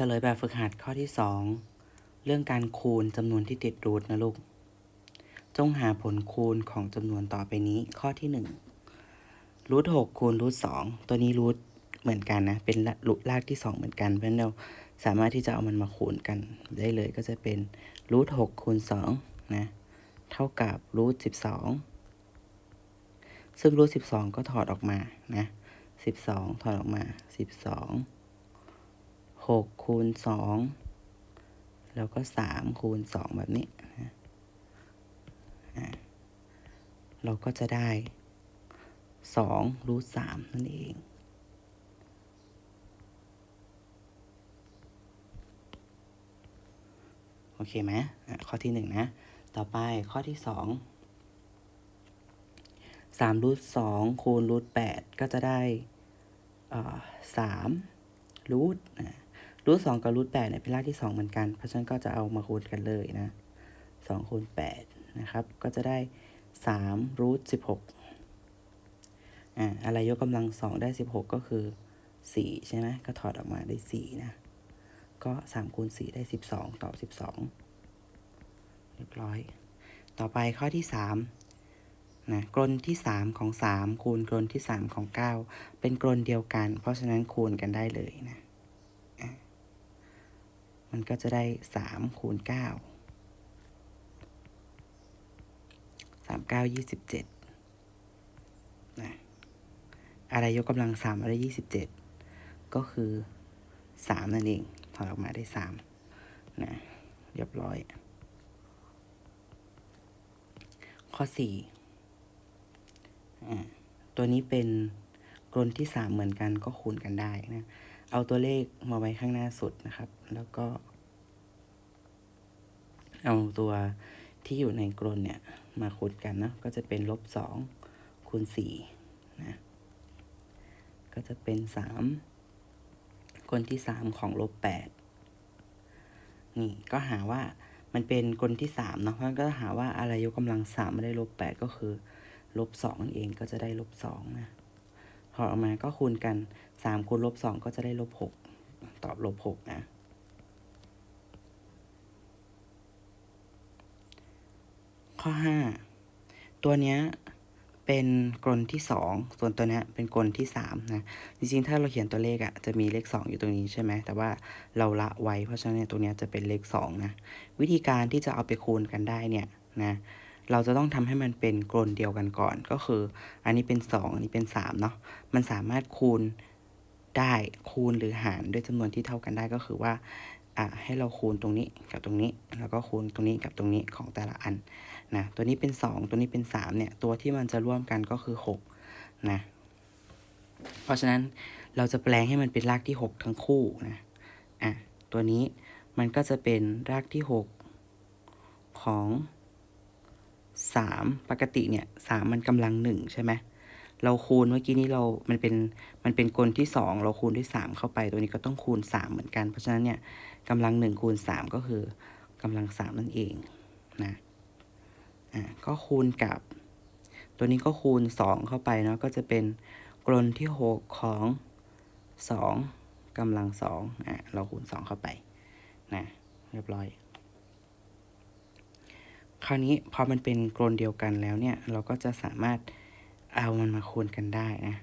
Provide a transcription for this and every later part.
เฉลยแบบฝึกหัดข้อที่สองเรื่องการคูณจำนวนที่ติดรูทนะลูก จงหาผลคูณของจำนวนต่อไปนี้ข้อที่หนึ่งรูทหกคูณรูทสองตัวนี้รูทเหมือนกันนะ เป็นรูทรากที่สองเหมือนกัน เพราะฉะนั้นเราสามารถที่จะเอามันมาคูณกันได้เลยก็จะเป็นรูทหกคูณสองนะ เท่ากับรูทสิบสองซึ่งรูทสิบสองก็ถอดออกมานะสิบสองถอดออกมาสิบสอง หกคูณสองแล้วก็สามคูณสองแบบนี้นะเราก็จะได้สองรูทสามนั่นเองโอเคไหมอะข้อที่หนึ่งนะ ต่อไปข้อที่สองสามรูทสองคูณรูทแปดก็จะได้สามรูทนะ รูทสองกับรูทแปดเนี่ยเป็นรากที่สองเหมือนกัน เพราะฉะนั้นก็จะเอามาคูณกันเลยนะสองคูณแปดนะครับ ก็จะได้สามรูทสิบหกอ่าอะไรยกกำลังสองได้สิบหกก็คือสี่ใช่ไหมก็ถอดออกมาได้สี่นะ ก็สามคูณสี่ได้สิบสองตอบสิบสองเรียบร้อย ต่อไปข้อที่สามนะกลนที่สามของสามคูณกลนที่สามของเก้าเป็นกลนเดียวกัน เพราะฉะนั้นคูณกันได้เลยนะ มันก็จะได้สามคูณเก้าสามเก้ายี่สิบเจ็ดนะอะไรยกกำลังสามอะไรยี่สิบเจ็ดก็คือสามนั่นเองถอดออกมาได้สามนะเรียบร้อย ข้อสี่อ่าตัวนี้เป็นกลนที่สามเหมือนกันก็คูณกันได้นะ เอาตัวเลขมาไว้ข้างหน้าสุดนะครับ แล้วก็ เอาตัวที่อยู่ในกลนเนี่ยมาคูณกันเนาะก็จะเป็นลบสองคูณสี่นะก็จะเป็นสามกลที่สามของลบแปดนี่ก็หาว่ามันเป็นกลที่สามเนาะเพราะก็หาว่าอะไรยกกำลังสามไม่ได้ลบแปดก็คือลบสองนั่นเองก็จะได้ลบสองนะ อออกมาก็คูณกันสามคูณลบสองก็จะได้ลบหกตอบลบหกนะข้อห้าตัวเนี้ยเป็นกลนที่สองส่วนตัวเนี้ยเป็นกลนที่สามนะจริงๆ ถ้าเราเขียนตัวเลขอะ่ะจะมีเลขสองอยู่ตรงนี้ใช่ไหมแต่ว่าเราละไว้เพราะฉะนั้นตัวเนี้ยจะเป็นเลขสองนะวิธีการที่จะเอาไปคูณกันได้เนี่ยนะ เราจะต้องทำให้มันเป็นกลนเดียวกันก่อน ก็คือ อันนี้เป็นสองอันนี้เป็นสามเนาะ มันสามารถคูณได้คูณหรือหารด้วยจำนวนที่เท่ากันได้ก็คือว่าอะให้เราคูณตรงนี้กับตรงนี้ แล้วก็คูณตรงนี้กับตรงนี้ของแต่ละอันนะตัวนี้เป็น 2 ตัวนี้เป็น3เนี่ยตัวที่มันจะร่วมกันก็คือ6นะเพราะฉะนั้นเราจะแปลงให้มันเป็นรากที่ 6 ทั้งคู่นะอะตัวนี้มันก็จะเป็นรากที่ 6 ของ 3ปกติเนี่ย3มันกำลัง1ใช่ไหมเราคูณเมื่อกี้นี้เรา มันเป็น มันเป็นกลที่2เราคูณด้วย3เข้าไป ตัวนี้ก็ต้องคูณ3เหมือนกัน เพราะฉะนั้นเนี่ยกำลัง1คูณ3ก็คือกำลัง3นั่นเองนะ อะก็คูณกับ ตัวนี้ก็คูณ2เข้าไปเนาะ ก็จะเป็นกลนที่6ของ2กำลัง2อะเราคูณ2เข้าไปนะเรียบร้อย ราวนี้พอมันเป็นกลนเดียวกันแล้วเนี่ย เราก็จะสามารถเอามันมาคูณกันได้นะ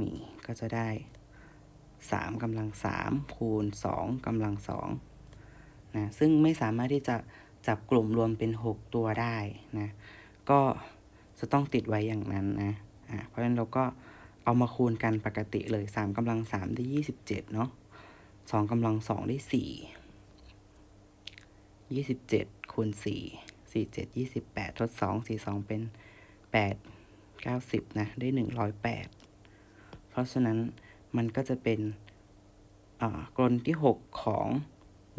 นี่ก็จะได้สามกำลังสามคูณสองกำลังสองนะซึ่งไม่สามารถที่จะจับกลุ่มรวมเป็นหกตัวได้นะ ก็จะต้องติดไว้อย่างนั้นนะอ่าเพราะฉะนั้นเราก็เอามาคูณกันปกติเลยสามกำลังสามได้ยี่สิบเจ็ดเนาะสองกำลังสองได้สี่ยี่สิบเจ็ด คูณสี่สี่เจ็ดยี่สิบแปดทดสองสี่สองเป็นแปดเก้าสิบนะ ได้หนึ่งร้อยแปดเพราะฉะนั้นมันก็จะเป็นกลนที่หกของ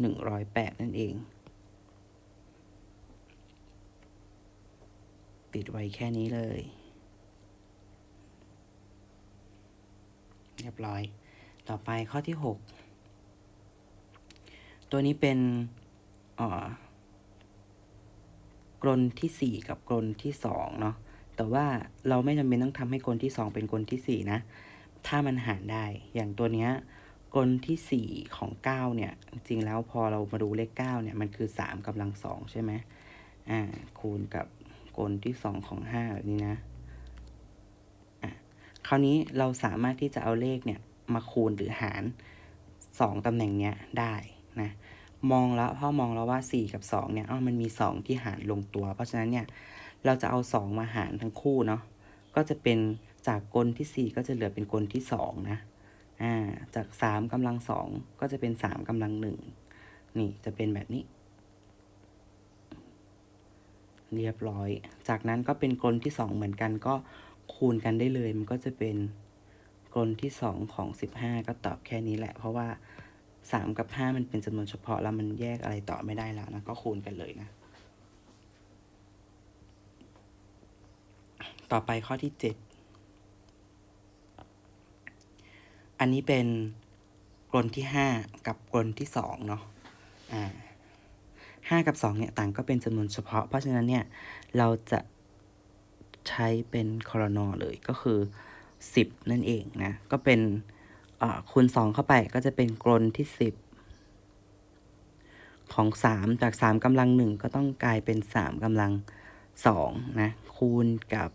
หนึ่งร้อยแปดนั่นเอง ติดไว้แค่นี้เลย เรียบร้อย ต่อไปข้อที่หกตัวนี้เป็น กลนที่สี่กับกลนที่สองเนาะแต่ว่าเราไม่จำเป็นต้องทำให้กลนที่สองเป็นกลนที่สี่นะ ถ้ามันหารได้อย่างตัวเนี้ยกลที่สี่ของเก้าเนี่ย จริงแล้วพอเรามาดูเลขเก้าเนี่ย มันคือสามกำลังสองใช่ไหมอ่าคูณกับกลที่สองของห้าแบบนี้นะอะคราวนี้เราสามารถที่จะเอาเลขเนี่ย มาคูณหรือหารสองตำแหน่งเนี้ยได้นะ มองแล้วพ่อมองแล้วว่า 4 กับ 2 เนี่ยอ้อมันมี 2 ที่หารลงตัว เพราะฉะนั้นเนี่ยเราจะเอา 2 มาหารทั้งคู่เนาะก็จะเป็นจากกลที่ 4 ก็จะเหลือเป็นกลที่ 2 นะอ่าจาก 3กำลัง 2 ก็จะเป็น 3กำลัง 1 นี่จะเป็นแบบนี้ เรียบร้อย จากนั้นก็เป็นกลที่ 2 เหมือนกันก็คูณกันได้เลย มันก็จะเป็นกลที่ 2 ของ 15 ก็ตอบแค่นี้แหละ เพราะว่า 3 กับ 5 มันเป็นจำนวนเฉพาะแล้วมันแยกอะไรต่อไม่ได้แล้วนะก็คูณกันเลยนะ ต่อไปข้อที่ 7 อันนี้เป็นกลนที่ 5 กับกลนที่2เนาะอ่า5กับ2เนี่ยต่างก็เป็นจำนวนเฉพาะ เพราะฉะนั้นเนี่ยเราจะใช้เป็นคอรนอเลยก็คือ 10 นั่นเองนะ ก็เป็น คูณ 2 เข้าไปก็จะเป็นกลนที่ 10 ของ 3 จาก 3กำลัง 1 ก็ต้องกลายเป็น 3กำลัง2นะคูณกับ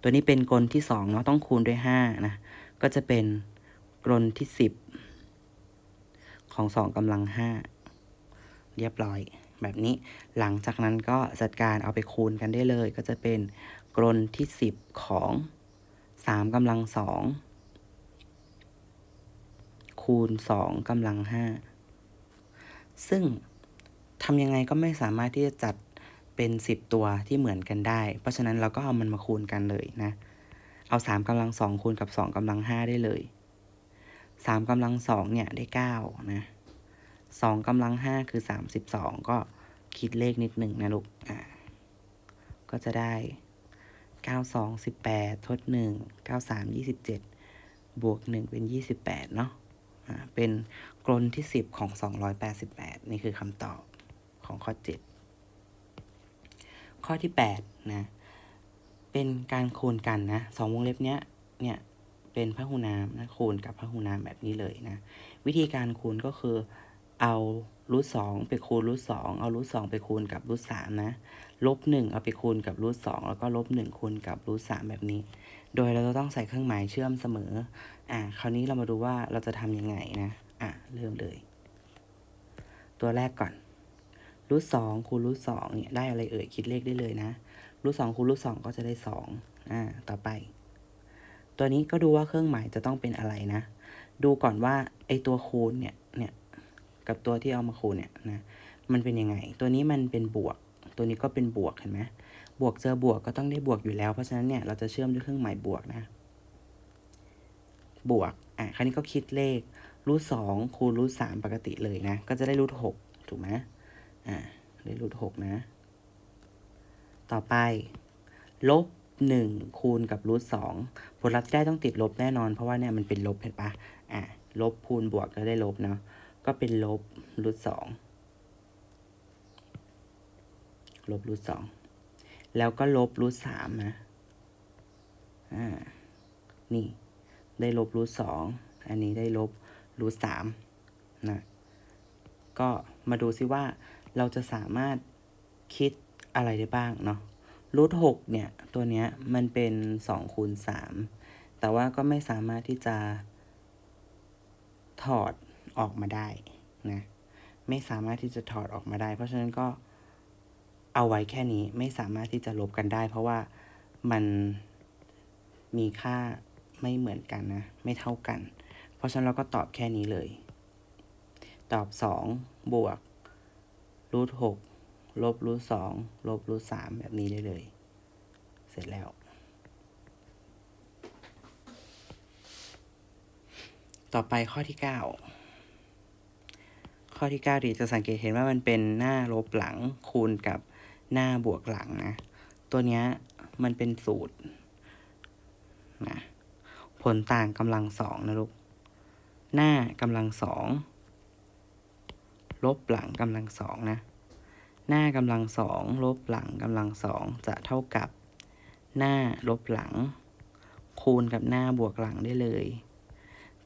ตัวนี้เป็นกลที่2เนาะต้องคูณด้วย5นะก็จะเป็นกลนที่ 10 ของ 2กำลัง 5 เรียบร้อยแบบนี้หลังจากนั้นก็จัดการเอาไปคูณกันได้เลย ก็จะเป็นกลนที่ 10 ของ3กำลัง2 คูณ2กำลัง5ซึ่งทำยังไงก็ไม่สามารถที่จะจัดเป็น10ตัวที่เหมือนกันได้ เพราะฉะนั้นเราก็เอามันมาคูณกันเลยนะ เอา3กำลัง2คูณกับ2กำลัง5ได้เลย3กำลัง2เนี่ยได้9นะ2กำลัง5คือ32ก็คิดเลขนิดหนึ่งนะลูก อ่า ก็จะได้9 2 18ทด1 9 3 27บวก1เป็น28เนาะ เป็นกลนที่ 10 ของ 288 นี่คือคำตอบของข้อ 7 ข้อที่8นะเป็นการคูณกันนะสองวงเล็บเนี้ยเนี่ยเป็นพหูนามนะคูณกับพหูนามแบบนี้เลยนะ วิธีการคูณก็คือเอา รูทสองไปคูณรูทสองเอารูทสองไปคูณกับรูทสามนะลบหนึ่งเอาไปคูณกับรูทสองแล้วก็ลบหนึ่งคูณกับรูทสามแบบนี้ โดยเราจะต้องใส่เครื่องหมายเชื่อมเสมอ อ่าคราวนี้เรามาดูว่าเราจะทำยังไงนะ อะ เริ่มเลย ตัวแรกก่อนรูทสองคูณรูทสองเนี่ยได้อะไรเอ่ยคิดเลขได้เลยนะรูทสองคูณรูทสองก็จะได้สองอ่าต่อไป ตัวนี้ก็ดูว่าเครื่องหมายจะต้องเป็นอะไรนะ ดูก่อนว่าไอตัวคูณเนี่ยเนี่ย กับตัวที่เอามาคูณเนี่ยนะมันเป็นยังไง ตัวนี้มันเป็นบวก ตัวนี้ก็เป็นบวกเห็นไหมบวกเจอบวกก็ต้องได้บวกอยู่แล้ว เพราะฉะนั้นเนี่ยเราจะเชื่อมด้วยเครื่องหมายบวกนะ บวกอะคราวนี้ก็คิดเลขรูทสองคูณรูทสามปกติเลยนะ ก็จะได้รูทหกถูกไหมอ่าได้รูทหกนะ ต่อไป ลบหนึ่งคูณกับรูทสองผลลัพธ์ที่ได้ต้องติดลบแน่นอน เพราะว่าเนี่ยมันเป็นลบเห็นปะอ่าลบคูณบวกก็ได้ลบเนาะ ก็เป็นลบรูทสองลบรูทสองแล้วก็ลบรูทสามนะ อ่า นี่ ได้ลบรูทสองอันนี้ได้ลบรูทสามนะ ก็มาดูซิว่าเราจะสามารถคิดอะไรได้บ้างเนาะรูทหกเนี่ย ตัวเนี้ยมันเป็นสองคูณสามแต่ว่าก็ไม่สามารถที่จะถอด ออกมาได้นะไม่สามารถที่จะถอดออกมาได้ เพราะฉะนั้นก็เอาไว้แค่นี้ไม่สามารถที่จะลบกันได้ เพราะว่ามันมีค่าไม่เหมือนกันนะ ไม่เท่ากัน เพราะฉะนั้นเราก็ตอบแค่นี้เลย ตอบสองบวกรูทหกลบรูทสองลบรูทสามแบบนี้ได้เลย เสร็จแล้ว ต่อไปข้อที่ 9 ข้อที่9ดีจะสังเกตเห็นว่ามันเป็นหน้าลบหลังคูณกับหน้าบวกหลังนะ ตัวนี้มันเป็นสูตรนะผลต่างกำลังสองนะลูก หน้ากำลังสองลบหลังกำลังสองนะ หน้ากำลังสองลบหลังกำลังสองจะเท่ากับ หน้าลบหลัง คูณกับหน้าบวกหลังได้เลย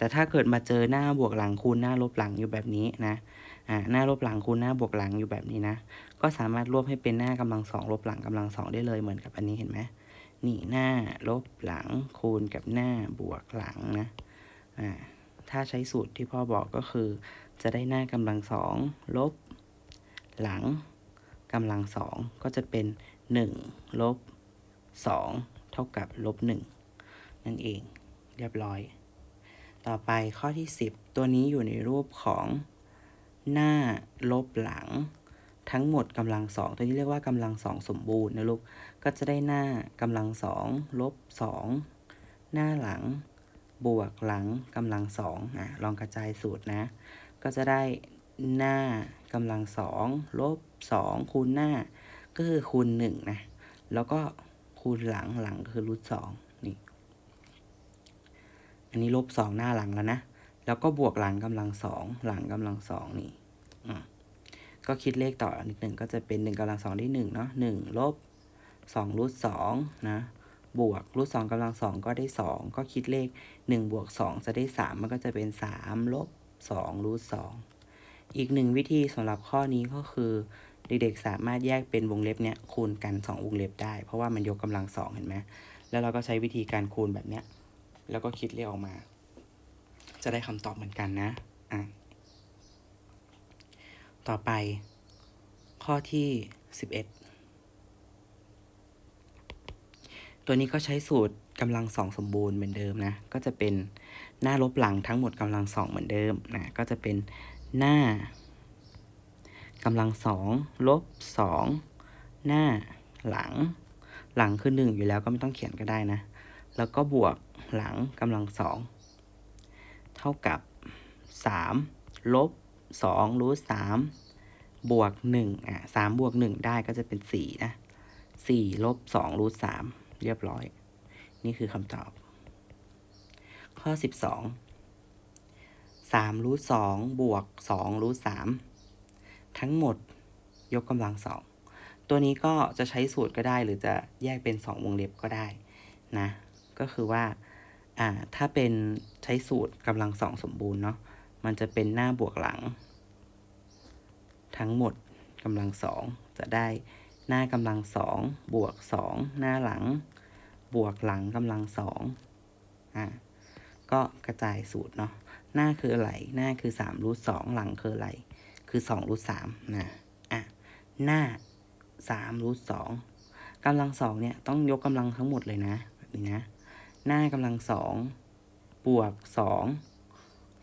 แต่ถ้าเกิดมาเจอหน้าบวกหลังคูณหน้าลบหลังอยู่แบบนี้นะอ่าหน้าลบหลังคูณหน้าบวกหลังอยู่แบบนี้นะ ก็สามารถรวบให้เป็นหน้ากำลังสองลบหลังกำลังสองได้เลยเหมือนกับอันนี้เห็นไหมนี่หน้าลบหลังคูณกับหน้าบวกหลังนะอ่าถ้าใช้สูตรที่พ่อบอกก็คือ จะได้หน้ากำลังสองลบ หลังกำลังสองก็จะเป็นหนึ่งลบสองเท่ากับลบหนึ่งนั่นเองเรียบร้อย ต่อไปข้อที่ 10 ตัวนี้อยู่ในรูปของหน้าลบหลัง ทั้งหมดกำลังสองตัวนี้เรียกว่ากำลังสองสมบูรณ์นะลูก ก็จะได้หน้ากำลังสองลบสองหน้าหลัง บวกหลังกำลังสองอะลองกระจายสูตรนะ ก็จะได้หน้ากำลังสองลบสองคูณหน้า ก็คือคูณหนึ่งนะ แล้วก็คูณหลังหลังก็คือรูทสอง อันนี้ลบสองหน้าหลังแล้วนะ แล้วก็บวกหลังกำลังสองหลังกำลังสองนี่ก็คิดเลขต่อนิดหนึ่งก็จะเป็นหนึ่งกำลังสองได้หนึ่งเนาะหนึ่งลบสองรูทสองนะบวกรูทสองกำลังสองก็ได้สองก็คิดเลขหนึ่งบวกสองจะได้สามมันก็จะเป็นสามลบสองรูทสองอีกหนึ่งวิธีสำหรับข้อนี้ก็คือเด็กๆสามารถแยกเป็นวงเล็บเนี่ยคูณกันสองวงเล็บได้ เพราะว่ามันยกกำลังสองเห็นไหมแล้วเราก็ใช้วิธีการคูณแบบเนี้ย แล้วก็คิดเลขออกมา จะได้คำตอบเหมือนกันนะอะต่อไป ข้อที่11ตัวนี้ก็ใช้สูตรกำลังสองสมบูรณ์เหมือนเดิมนะ ก็จะเป็นหน้าลบหลังทั้งหมดกำลังสองเหมือนเดิมนะ ก็จะเป็นหน้ากำลังสองลบสองหน้าหลัง หลังคือหนึ่งอยู่แล้วก็ไม่ต้องเขียนก็ได้นะ แล้วก็บวกหลังกำลังสองเท่ากับสามลบสองรูทสามบวกหนึ่งอะสามบวกหนึ่งได้ก็จะเป็นสี่นะสี่ลบสองรูทสามเรียบร้อย นี่คือคำตอบ ข้อสิบสองสามรูทสองบวกสองรูทสามทั้งหมดยกกำลังสองตัวนี้ก็จะใช้สูตรก็ได้หรือจะแยกเป็นสองวงเล็บก็ได้นะ ก็คือว่าอ่าถ้าเป็นใช้สูตรกำลังสองสมบูรณ์เนาะมันจะเป็นหน้าบวกหลัง ทั้งหมดกำลังสองจะได้หน้ากำลังสองบวกสองหน้าหลัง บวกหลังกำลังสองอ่าก็กระจายสูตรเนาะหน้าคืออะไร หน้าคือสามรูทสองหลังคืออะไร คือสองรูทสามนะอะหน้าสามรูทสองกำลังสองเนี่ยต้องยกกำลังทั้งหมดเลยนะแบบนี้นะ หน้ากำลังสองบวกสอง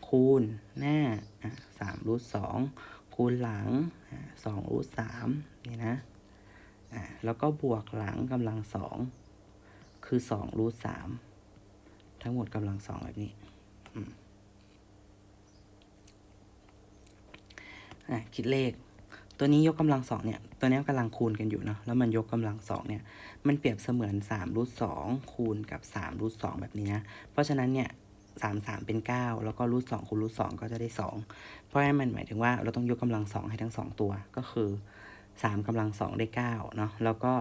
คูณหน้าสามรูทสองคูณหลังสองรูทสามนี่นะอะแล้วก็บวกหลังกำลังสองคือสองรูทสามทั้งหมดกำลังสองแบบนี้อะคิดเลข ตัวนี้ยกกำลังสองเนี่ยตัวนี้กำลังคูณกันอยู่เนาะแล้วมันยกกำลังสองเนี่ยมันเปรียบเสมือน3รูทสองคูณกับ3รูทสองแบบนี้นะเพราะฉะนั้นเนี่ยสามสามเป็น9แล้วก็รูทสองคูณรูทสองก็จะได้2เพราะฉะนั้นมันหมายถึงว่าเราต้องยกกำลังสองให้ทั้งสองตัวก็คือ3กำลังสองได้9เนาะแล้วก็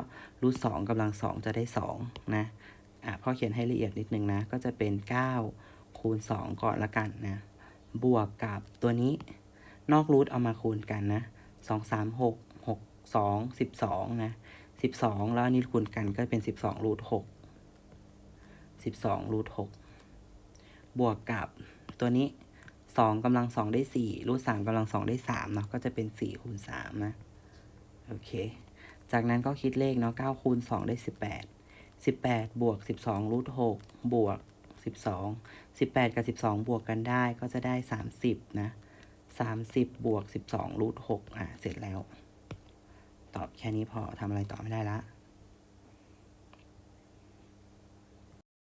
รูทสองกำลังสองจะได้2นะอะพ่อเขียนให้ละเอียดนิดนึงนะก็จะเป็น9คูณ2ก่อนละกันนะบวกกับตัวนี้นอกรูทเอามาคูณกันนะ สองสามหกหกสองสิบสองนะสิบสองแล้วนนี้คูณกันก็เป็นสิบสองรูทหกสิบสองรูทหกบวกกับตัวนี้สองกำลังสองได้สี่รูทสามกำลังสองได้สามเนาะก็จะเป็นสี่คูณสามนะโอเค จากนั้นก็คิดเลขเนาะเก้าคูณสองได้สิบแปดสิบแปดบวกสิบสองรูทหกบวกสิบสองสิบแปดกับสิบสองบวกกันได้ก็จะได้สามสิบนะ สามสิบบวกสิบสองรูทหกอะ เสร็จแล้ว ตอบแค่นี้พอทำอะไรต่อไม่ได้ละ